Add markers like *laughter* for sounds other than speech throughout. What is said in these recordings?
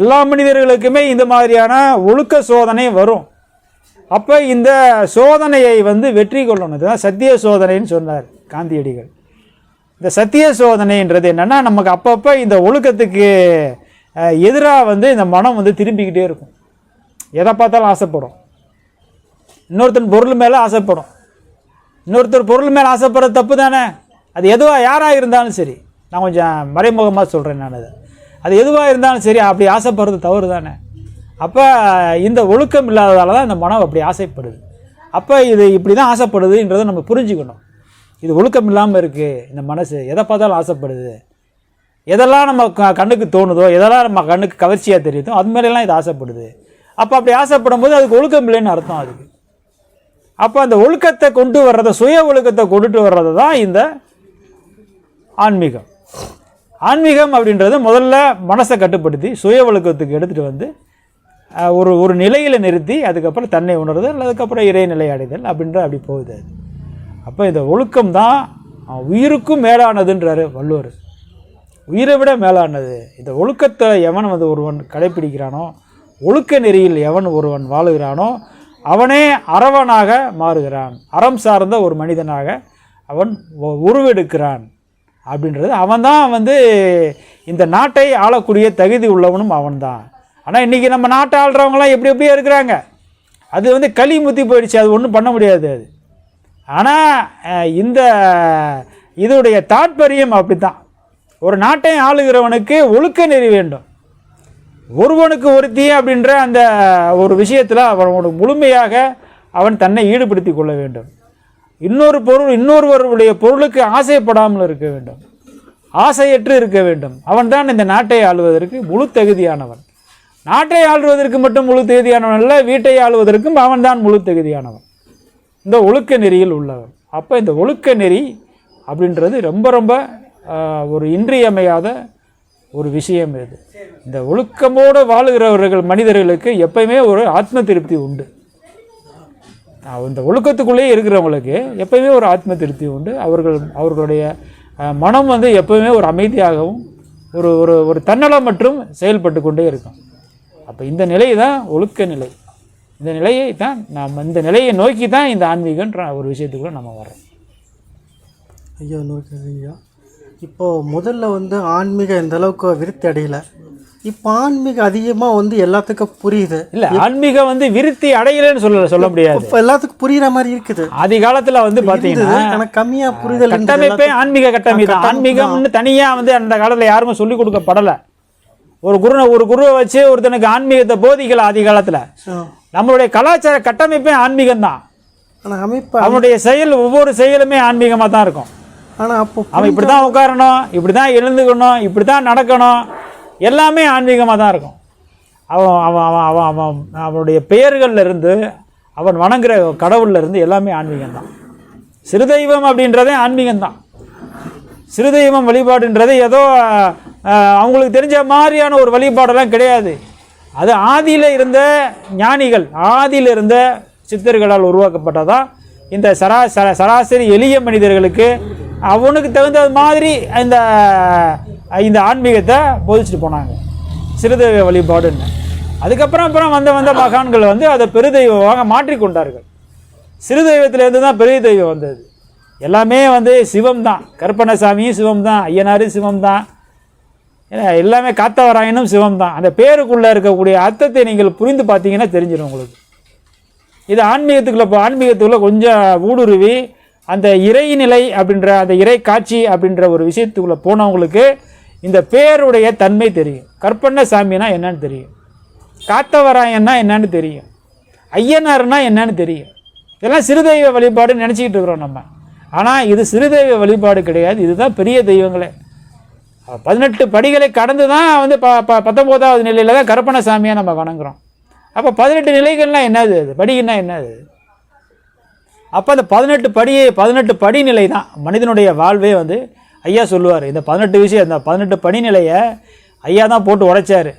எல்லா மனிதர்களுக்குமே இந்த மாதிரியான ஒழுக்க சோதனை வரும். அப்போ இந்த சோதனையை வந்து வெற்றி கொள்ளணும். இதுதான் சத்திய சோதனைன்னு சொன்னார் காந்தியடிகள். இந்த சத்திய சோதனைன்றது என்னென்னா நமக்கு அப்பப்போ இந்த ஒழுக்கத்துக்கு எதிராக வந்து இந்த மனம் வந்து திரும்பிக்கிட்டே இருக்கும். எதை பார்த்தாலும் ஆசைப்படும். இன்னொருத்தன் பொருள் மேலே ஆசைப்படும். இன்னொருத்தர் பொருள் மேலே ஆசைப்படுறது தப்பு தானே? அது எதுவாக யாராக இருந்தாலும் சரி. நான் கொஞ்சம் மறைமுகமாக சொல்கிறேன் நான் அதை அது எதுவாக இருந்தாலும் சரி அப்படி ஆசைப்படுறது தவறு தானே அப்போ இந்த ஒழுக்கம் இல்லாததால தான் இந்த மனம் அப்படி ஆசைப்படுது. அப்போ இது இப்படி தான் ஆசைப்படுதுன்றதை நம்ம புரிஞ்சுக்கணும். இது ஒழுக்கம் இல்லாமல் இருக்குது இந்த மனசு எதை பார்த்தாலும் ஆசைப்படுது. எதெல்லாம் நம்ம க கண்ணுக்கு தோணுதோ எதெல்லாம் நம்ம கண்ணுக்கு கவர்ச்சியாக தெரியுதோ அது மாதிரிலாம் இது ஆசைப்படுது. அப்போ அப்படி ஆசைப்படும் போது அதுக்கு ஒழுக்கம் இல்லைன்னு அர்த்தம் அதுக்கு. அப்போ அந்த ஒழுக்கத்தை கொண்டு வர்றதை சுய ஒழுக்கத்தை கொண்டுட்டு வர்றது தான் இந்த ஆன்மீகம். ஆன்மீகம் அப்படின்றது முதல்ல மனசை கட்டுப்படுத்தி சுய ஒழுக்கத்துக்கு எடுத்துகிட்டு வந்து ஒரு ஒரு நிலையில் நிறுத்தி அதுக்கப்புறம் தன்னை உணர்தல் அதுக்கப்புறம் இறைநிலை அடைதல் அப்படின்ற அப்படி போகுது அது. அப்போ இந்த ஒழுக்கம் தான் உயிருக்கும் மேலானதுன்றாரு வள்ளுவர். உயிரை விட மேலானது. இந்த ஒழுக்கத்தை எவன் வந்து ஒருவன் கடைப்பிடிக்கிறானோ ஒழுக்க நெறியில் எவன் ஒருவன் வாழுகிறானோ அவனே அறவனாக மாறுகிறான். அறம் சார்ந்த ஒரு மனிதனாக அவன் உருவெடுக்கிறான். அப்படின்றது அவன்தான் வந்து இந்த நாட்டை ஆளக்கூடிய தகுதி உள்ளவனும் அவன்தான். ஆனால் இன்றைக்கி நம்ம நாட்டை ஆள்றவங்களாம் எப்படி எப்படியோ இருக்கிறாங்க. அது வந்து களி முத்தி போயிடுச்சு. அது ஒன்றும் பண்ண முடியாது அது. ஆனால் இந்த இதோடைய தாற்பயம் அப்படித்தான். ஒரு நாட்டை ஆளுகிறவனுக்கு ஒழுக்க நெறி வேண்டும். ஒருவனுக்கு ஒருத்தி அப்படின்ற அந்த ஒரு விஷயத்தில் அவனோட முழுமையாக அவன் தன்னை ஈடுபடுத்தி கொள்ள வேண்டும். இன்னொரு பொருள் இன்னொருவருடைய பொருளுக்கு ஆசைப்படாமல் இருக்க வேண்டும். ஆசையற்று இருக்க வேண்டும். அவன்தான் இந்த நாட்டை ஆளுவதற்கு முழு தகுதியானவன். நாட்டை ஆள்வதற்கு மட்டும் முழு தகுதியானவன் அல்ல வீட்டை ஆளுவதற்கும் அவன்தான் முழு தகுதியானவன். இந்த ஒழுக்க நெறியில் உள்ளவன். அப்போ இந்த ஒழுக்க நெறி அப்படின்றது ரொம்ப ரொம்ப ஒரு இன்றியமையாத ஒரு விஷயம் இது. இந்த ஒழுக்கமோடு வாழுகிறவர்கள் மனிதர்களுக்கு எப்பயுமே ஒரு ஆத்ம திருப்தி உண்டு. இந்த ஒழுக்கத்துக்குள்ளேயே இருக்கிறவங்களுக்கு எப்பயுமே ஒரு ஆத்ம திருப்தி உண்டு. அவர்கள் அவர்களுடைய மனம் வந்து எப்பவுமே ஒரு அமைதியாகவும் ஒரு ஒரு ஒரு தன்னலம் மற்றும் செயல்பட்டு கொண்டே இருக்கும். அப்போ இந்த நிலை தான் ஒழுக்க நிலை. இந்த நிலையை தான் நாம் இந்த நிலையை நோக்கி தான் இந்த ஆன்மீகன்ற ஒரு விஷயத்துக்குள்ள நம்ம வரோம் ஐயா இன்னொரு ஐயா. இப்போது முதல்ல வந்து ஆன்மீகம் இந்த அளவுக்கு விருத்தி அடையலை? இப்போ ஆன்மீகம் அதிகமாக வந்து எல்லாத்துக்கும் புரியுது. இல்லை ஆன்மீகம் வந்து விருத்தி அடையலைன்னு சொல்ல சொல்ல முடியாது. இப்போ எல்லாத்துக்கும் புரியுற மாதிரி இருக்குது. ஆதி காலத்தில் வந்து பார்த்தீங்கன்னா ஆனால் கம்மியாக புரிதல் கட்டமைப்பே ஆன்மீக கட்டமைப்பு தான். ஆன்மீகம்னு தனியாக வந்து அந்த காலத்தில் யாருமே சொல்லிக் கொடுக்கப்படலை. ஒரு குரு ஒரு குருவை வச்சு ஒருத்தனுக்கு ஆன்மீகத்தை போதிக்கல ஆதி காலத்தில் நம்மளுடைய கலாச்சார கட்டமைப்பே ஆன்மீகம் தான். அமைப்பு அவனுடைய செயல் ஒவ்வொரு செயலுமே ஆன்மீகமாக தான் இருக்கும். ஆனால் அப்போ அவன் இப்படி தான் உட்காரணும் இப்படி தான் எழுந்துக்கணும் இப்படி தான் நடக்கணும். எல்லாமே ஆன்மீகமாக தான் இருக்கும். அவன் அவன் அவன் அவன் அவன் அவனுடைய பெயர்களில் இருந்து அவன் வணங்குற கடவுள்ல இருந்து எல்லாமே ஆன்மீகம் தான். சிறுதெய்வம் அப்படின்றதே ஆன்மீகம் தான். சிறுதெய்வம் வழிபாடுன்றது ஏதோ அவங்களுக்கு தெரிஞ்ச மாதிரியான ஒரு வழிபாடெல்லாம் கிடையாது. அது ஆதியில் இருந்த ஞானிகள் ஆதியில் இருந்த சித்தர்களால் உருவாக்கப்பட்டதான் இந்த சரா சராசரி எளிய மனிதர்களுக்கு அவனுக்கு தகுந்த மாதிரி இந்த இந்த ஆன்மீகத்தை போதிச்சுட்டு போனாங்க. சிறுதெய்வ வழிபாடுன்னு. அதுக்கப்புறம் அப்புறம் வந்த வந்த மகான்கள் வந்து அதை பெருதெய்வமாக மாற்றிக்கொண்டார்கள் சிறு தெய்வத்திலேருந்து தான் பெரிய தெய்வம் வந்தது. எல்லாமே வந்து சிவம் தான். கருப்பணசாமியும் சிவம் தான். ஐயனாரும் சிவம் தான். எல்லாமே காத்தவராயனும் சிவம் தான். அந்த பேருக்குள்ளே இருக்கக்கூடிய அர்த்தத்தை நீங்கள் புரிந்து பார்த்தீங்கன்னா தெரிஞ்சிடும் உங்களுக்கு. இது ஆன்மீகத்துக்குள்ள இப்போ ஆன்மீகத்துக்குள்ளே கொஞ்சம் ஊடுருவி அந்த இறைநிலை அப்படின்ற அந்த இறை காட்சி அப்படின்ற ஒரு விஷயத்துக்குள்ளே போனவங்களுக்கு இந்த பேருடைய தன்மை தெரியும். கற்பண்ண சாமினா என்னன்னு தெரியும். காத்தவராயன்னா என்னன்னு தெரியும். ஐயனார்னா என்னன்னு தெரியும். இதெல்லாம் சிறுதெய்வ வழிபாடுன்னு நினச்சிக்கிட்டு இருக்கிறோம் நம்ம. ஆனால் இது சிறுதெய்வ வழிபாடு கிடையாது. இதுதான் பெரிய தெய்வங்களே. பதினெட்டு படிகளை கடந்து தான் வந்து ப ப பத்தொம்போதாவது நிலையில் தான் கருப்பண சாமியாக நம்ம வணங்குறோம். அப்போ பதினெட்டு நிலைகள்னால் என்னது அது? படின்னா என்னது? அப்போ அந்த பதினெட்டு படியை பதினெட்டு படிநிலை தான் மனிதனுடைய வாழ்வே வந்து ஐயா சொல்லுவார் இந்த பதினெட்டு விஷயம் இந்த பதினெட்டு படிநிலையை ஐயா தான் போட்டு உடைச்சாரு.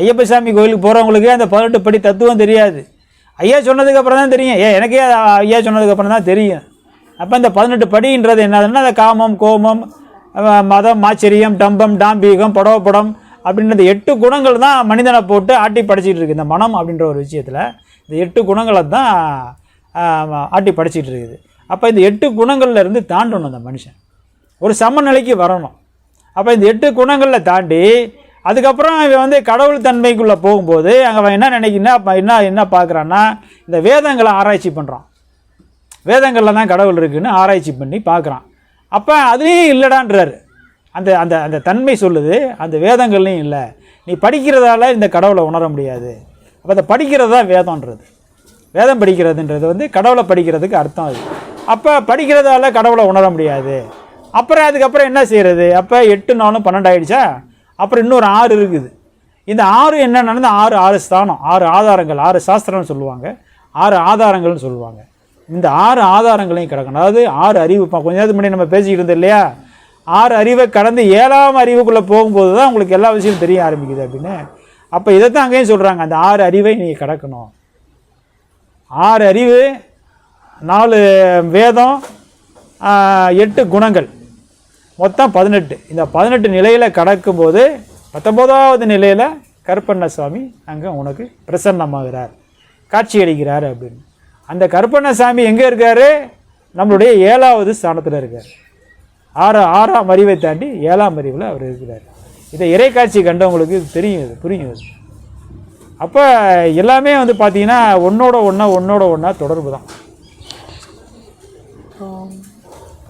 ஐயப்பசாமி கோயிலுக்கு போகிறவங்களுக்கு அந்த பதினெட்டு படி தத்துவம் தெரியாது. ஐயா சொன்னதுக்கப்புறம் தான் தெரியும். ஏன் எனக்கே ஐயா சொன்னதுக்கப்புறம் தான் தெரியும். அப்போ இந்த பதினெட்டு படின்றது என்னதுன்னா அந்த காமம் கோமம் மதம் ஆச்சரியம் டம்பம் டாம்பீகம் படவப்படம் படம் அப்படின்றது எட்டு குணங்கள் தான் மனிதனை போட்டு ஆட்டி படைச்சிட்டு இருக்கு. இந்த மனம் அப்படின்ற ஒரு விஷயத்தில் இந்த எட்டு குணங்களை தான் ஆட்டி படைச்சிட்டு இருக்குது. அப்போ இந்த எட்டு குணங்கள்லேருந்து தாண்டணும் அந்த மனுஷன். ஒரு சமநிலைக்கு வரணும். அப்போ இந்த எட்டு குணங்களை தாண்டி அதுக்கப்புறம் இவன் வந்து கடவுள் தன்மைக்குள்ளே போகும்போது அங்கே அவன் என்ன நினைக்கிறா அப்போ என்ன என்ன பார்க்குறான்னா இந்த வேதங்களை ஆராய்ச்சி பண்ணுறான் வேதங்களில் தான் கடவுள் இருக்குன்னு ஆராய்ச்சி பண்ணி பார்க்குறான். அப்போ அதுலேயும் இல்லைடான்றாரு. அந்த அந்த அந்த தன்மை சொல்லுது அந்த வேதங்கள்லையும் இல்லை. நீ படிக்கிறதால இந்த கடவுளை உணர முடியாது. அப்போ அதை படிக்கிறது தான் வேதம்ன்றது. வேதம் படிக்கிறதுன்றது வந்து கடவுளை படிக்கிறதுக்கு அர்த்தம் அது. அப்போ படிக்கிறதால கடவுளை உணர முடியாது. அப்புறம் அதுக்கப்புறம் என்ன செய்கிறது அப்போ எட்டு நாளும் பன்னெண்டு ஆயிடுச்சா? அப்புறம் இன்னொரு ஆறு இருக்குது. இந்த ஆறு என்ன நடந்து ஆறு ஆறு ஸ்தானம். ஆறு ஆதாரங்கள். ஆறு சாஸ்திரம்னு சொல்லுவாங்க. ஆறு ஆதாரங்கள்னு சொல்லுவாங்க. இந்த ஆறு ஆதாரங்களையும் கிடக்கணும். அதாவது ஆறு அறிவு. இப்போ கொஞ்ச நேரத்துக்கு முன்னாடி நம்ம பேசிக்கிட்டு இருந்தோம் இல்லையா? ஆறு அறிவை கடந்து ஏழாம் அறிவுக்குள்ளே போகும்போது தான் உங்களுக்கு எல்லா விஷயமும் தெரிய ஆரம்பிக்குது அப்படின்னு. அப்போ இதைத்தான் அங்கேயும் சொல்கிறாங்க அந்த ஆறு அறிவை நீங்கள் கடக்கணும். ஆறு அறிவு நாலு வேதம் எட்டு குணங்கள். மொத்தம் பதினெட்டு. இந்த பதினெட்டு நிலையில் கடக்கும்போது பத்தொம்போதாவது நிலையில் கருப்பண்ண சுவாமி அங்கே உனக்கு பிரசன்னமாகிறார் காட்சி அளிக்கிறார் அப்படின்னு. அந்த கருப்பண்ண சாமி எங்கே இருக்கார்? நம்மளுடைய ஏழாவது ஸ்தானத்தில் இருக்கார். ஆறு ஆறாம் அறிவை தாண்டி ஏழாம் அறிவில் அவர் இருக்கிறார். இதை இறைக்காட்சி கண்டவங்களுக்கு தெரியும் இது புரியும் இது. அப்போ எல்லாமே வந்து பார்த்திங்கன்னா ஒன்றோட ஒன்றா ஒன்றோட ஒன்றா தொடர்பு தான் அப்புறம்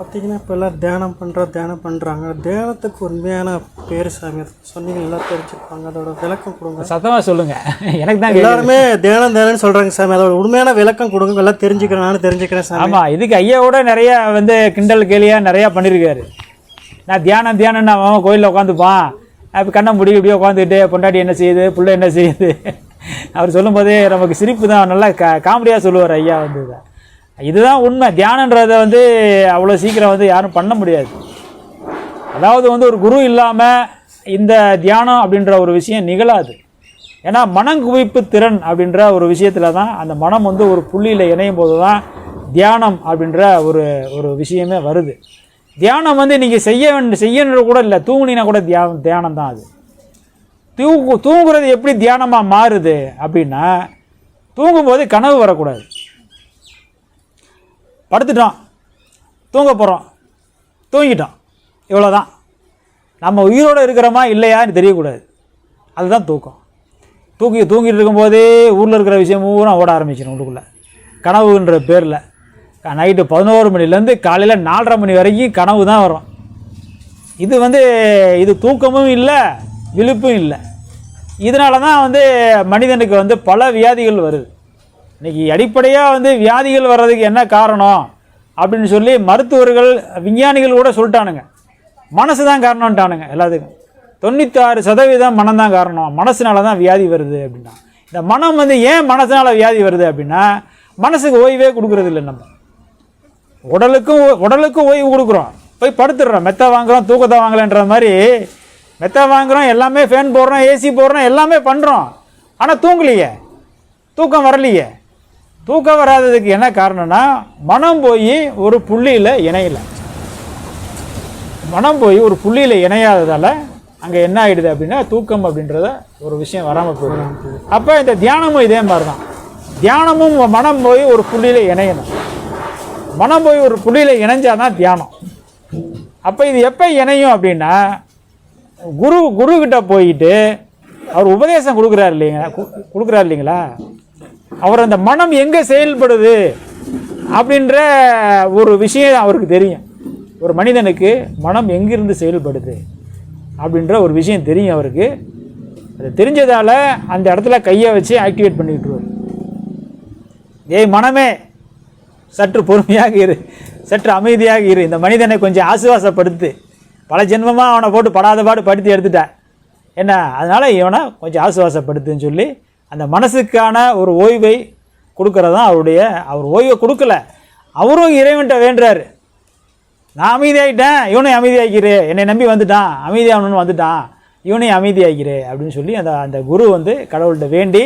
பார்த்தீங்கன்னா இப்போ எல்லாம் தியானம் பண்ணுறோம் தியானம் பண்ணுறாங்க தியானத்துக்கு உண்மையான பேர் சாமி. சொன்னீங்க எல்லாம் தெரிஞ்சுப்பாங்க. அதோட விளக்கம் கொடுங்க. சத்தமாக சொல்லுங்கள் *laughs* எனக்கு தான். எல்லாருமே தியானம் தியானம்னு சொல்கிறாங்க சாமி. அதோட உண்மையான விளக்கம் கொடுங்க. எல்லாம் தெரிஞ்சுக்கிறேன். நானும் தெரிஞ்சுக்கிறேன் சாமி. ஆமாம் இதுக்கு ஐயாவோட நிறைய வந்து கிண்டல் கேலியாக நிறையா பண்ணியிருக்காரு நான் தியானம் தியானம் அவன் கோயிலில் உட்காந்துப்பான் அப்போ கண்ணை முடி இப்படியே உட்காந்துக்கிட்டு பொண்டாட்டி என்ன செய்யுது புள்ள என்ன செய்யுது. *laughs* அவர் சொல்லும்போதே நமக்கு சிரிப்பு தான். நல்லா கா காமெடியாக சொல்லுவார் ஐயா வந்து இதை. இதுதான் உண்மை. தியானன்றதை வந்து அவ்வளோ சீக்கிரம் வந்து யாரும் பண்ண முடியாது. அதாவது வந்து ஒரு குரு இல்லாமல் இந்த தியானம் அப்படின்ற ஒரு விஷயம் நிகழாது. ஏன்னா மனங்குவிப்பு திறன் அப்படின்ற ஒரு விஷயத்தில் தான் அந்த மனம் வந்து ஒரு புள்ளியில் இணையும் போது தான் தியானம் அப்படின்ற ஒரு ஒரு விஷயமே வருது. தியானம் வந்து நீங்கள் செய்ய வேண்டிய செய்யணும் கூட இல்லை. தூங்குனீங்கன்னா கூட தியானம் தியானம் தான் அது. தூங்கு தூங்குறது எப்படி தியானமாக மாறுது அப்படின்னா தூங்கும்போது கனவு வரக்கூடாது. படுத்துட்டோம். தூங்க போகிறோம் தூங்கிட்டோம். இவ்வளோதான் நம்ம உயிரோடு இருக்கிறோமா இல்லையான்னு தெரியக்கூடாது. அதுதான் தூக்கம். தூக்கி தூங்கிட்டு இருக்கும்போதே ஊரில் இருக்கிற விஷயம் பூரா ஓட ஆரம்பிச்சிடும் உள்ளுக்குள்ளே. கனவுன்ற பேரில். நைட்டு பதினோரு மணிலேருந்து காலையில் நாலரை மணி வரைக்கும் கனவு தான் வரும். இது வந்து இது தூக்கமும் இல்லை விழுப்பும் இல்லை. இதனால தான் வந்து மனிதனுக்கு வந்து பல வியாதிகள் வருது. இன்னைக்கு அடிப்படையாக வந்து வியாதிகள் வர்றதுக்கு என்ன காரணம் அப்படின்னு சொல்லி மருத்துவர்கள் விஞ்ஞானிகள் கூட சொல்லிட்டானுங்க. மனசு தான் காரணம்ட்டானுங்க எல்லாத்துக்கும். தொண்ணூத்தாறு சதவீதம் மனம் தான் காரணம். மனசுனால தான் வியாதி வருது அப்படின்னா. இந்த மனம் வந்து ஏன் மனசுனால வியாதி வருது அப்படின்னா மனசுக்கு ஓய்வே கொடுக்குறது இல்லை நம்ம. உடலுக்கும் ஓ- உடலுக்கும் ஓய்வு கொடுக்குறோம். போய் படுத்துடுறோம். மெத்த வாங்குறோம் தூக்கத்தை வாங்கலைன்ற மாதிரி. மெத்த வாங்குறோம் எல்லாமே ஃபேன் போடுறோம் ஏசி போடுறோம் எல்லாமே பண்ணுறோம் ஆனால் தூங்கலையே. தூக்கம் வரலையே. தூக்கம் வராததுக்கு என்ன காரணம்னா மனம் போய் ஒரு புள்ளியில் இணையலை. மனம் போய் ஒரு புள்ளியில் இணையாததால் அங்கே என்ன ஆகிடுது அப்படின்னா தூக்கம் அப்படின்றத ஒரு விஷயம் வராமல் போயிடும் அப்போ இந்த தியானமும் இதே மாதிரி தான் தியானமும் மனம் போய் ஒரு புள்ளியில் இணையணும். மனம் போய் ஒரு புள்ளியில் இணைஞ்சாதான் தியானம். அப்போ இது எப்போ இணையும் அப்படின்னா குரு குரு போயிட்டு அவர் உபதேசம் கொடுக்குறாரு இல்லைங்க கு- கொடுக்குறாரு இல்லைங்களா? அவர் அந்த மனம் எங்கே செயல்படுது அப்படின்ற ஒரு விஷயம் அவருக்கு தெரியும். ஒரு மனிதனுக்கு மனம் எங்கிருந்து செயல்படுது அப்படின்ற ஒரு விஷயம் தெரியும் அவருக்கு. அது தெரிஞ்சதால் அந்த இடத்துல கையை வச்சு ஆக்டிவேட் பண்ணி ஏய் மனமே சற்று பொறுமையாக இரு சற்று அமைதியாக இரு. இந்த மனிதனை கொஞ்சம் ஆசுவாசப்படுத்து. பல ஜென்மமாக அவனை போட்டு படாத பாடு படுத்தி எடுத்துட்டேன் என்ன? அதனால் இவனை கொஞ்சம் ஆசுவாசப்படுத்துன்னு சொல்லி அந்த மனசுக்கான ஒரு ஓய்வை கொடுக்கறது தான் அவருடைய அவர் ஓய்வை கொடுக்கல. அவரும் இறைவன்கிட்ட வேண்டுறாரு. நான் அமைதியாகிட்டேன் இவனையும் அமைதியாக்கிரு. என்னை நம்பி வந்துட்டான் அமைதியாகணும்னு வந்துட்டான் இவனையும் அமைதியாக்கிரு அப்படின்னு சொல்லி அந்த அந்த குரு வந்து கடவுள்கிட்ட வேண்டி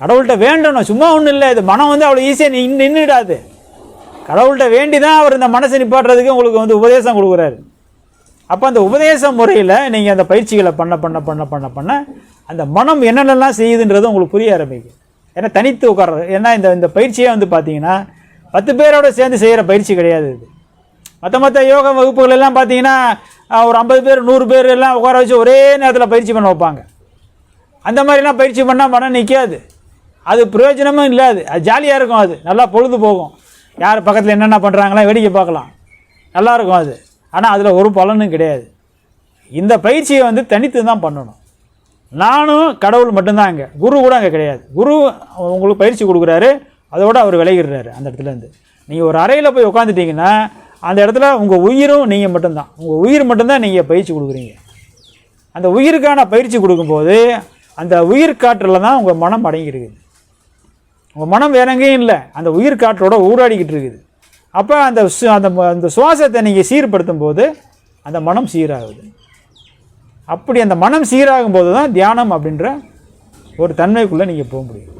கடவுள்கிட்ட வேண்டணும். சும்மா ஒன்றும் இல்லை இது மனம் வந்து அவ்வளோ ஈஸியாக நின்று நின்றுடாது கடவுள்கிட்ட வேண்டி தான் அவர் இந்த மனசை நிப்பாட்டுறதுக்கு உங்களுக்கு வந்து உபதேசம் கொடுக்குறாரு. அப்போ அந்த உபதேச முறையில் நீங்கள் அந்த பயிற்சிகளை பண்ண பண்ண பண்ண பண்ண பண்ண அந்த மனம் என்னென்னலாம் செய்யுதுன்றது உங்களுக்கு புரிய ஆரம்பிக்கும். ஏன்னா தனித்து உட்கார்றது ஏன்னா இந்த இந்த பயிற்சியே வந்து பார்த்தீங்கன்னா பத்து பேரோட சேர்ந்து செய்கிற பயிற்சி கிடையாது இது. மற்ற மற்ற யோகா வகுப்புகள் எல்லாம் பார்த்தீங்கன்னா ஒரு ஐம்பது பேர் நூறு பேர் எல்லாம் உட்கார வச்சு ஒரே நேரத்தில் பயிற்சி பண்ண வைப்பாங்க. அந்த மாதிரிலாம் பயிற்சி பண்ணால் மனம் நிற்காது அது பிரயோஜனமும் இல்லாது அது. ஜாலியாக இருக்கும் அது. நல்லா பொழுது போகும். யார் பக்கத்தில் என்னென்ன பண்ணுறாங்களாம் வேடிக்கை பார்க்கலாம். நல்லா இருக்கும் அது. ஆனால் அதில் ஒரு பலனும் கிடையாது. இந்த பயிற்சியை வந்து தனித்து தான் பண்ணணும். நானும் கடவுள் மட்டும்தான் அங்கே. குரு கூட அங்கே கிடையாது. குரு உங்களுக்கு பயிற்சி கொடுக்குறாரு. அதோட அவர் விலகிடுறாரு அந்த இடத்துலேருந்து நீங்கள் ஒரு அறையில் போய் உட்காந்துட்டிங்கன்னா அந்த இடத்துல உங்கள் உயிரும் நீங்கள் மட்டும்தான். உங்கள் உயிர் மட்டும்தான் நீங்கள் பயிற்சி கொடுக்குறீங்க. அந்த உயிருக்கான பயிற்சி கொடுக்கும்போது அந்த உயிர் காற்றில் தான் உங்கள் மனம் அடங்கி இருக்குது உங்கள் மனம் வேற எங்கேயும் இல்லை. அந்த உயிர் காற்றோட ஊடாடிக்கிட்டு இருக்குது. அப்போ அந்த அந்த ம- அந்த சுவாசத்தை நீங்கள் சீர்படுத்தும் போது அந்த மனம் சீராகுது. அப்படி அந்த மனம் சீராகும் போது தான் தியானம் அப்படின்ற ஒரு தன்மைக்குள்ளே நீங்கள் போக முடியும்.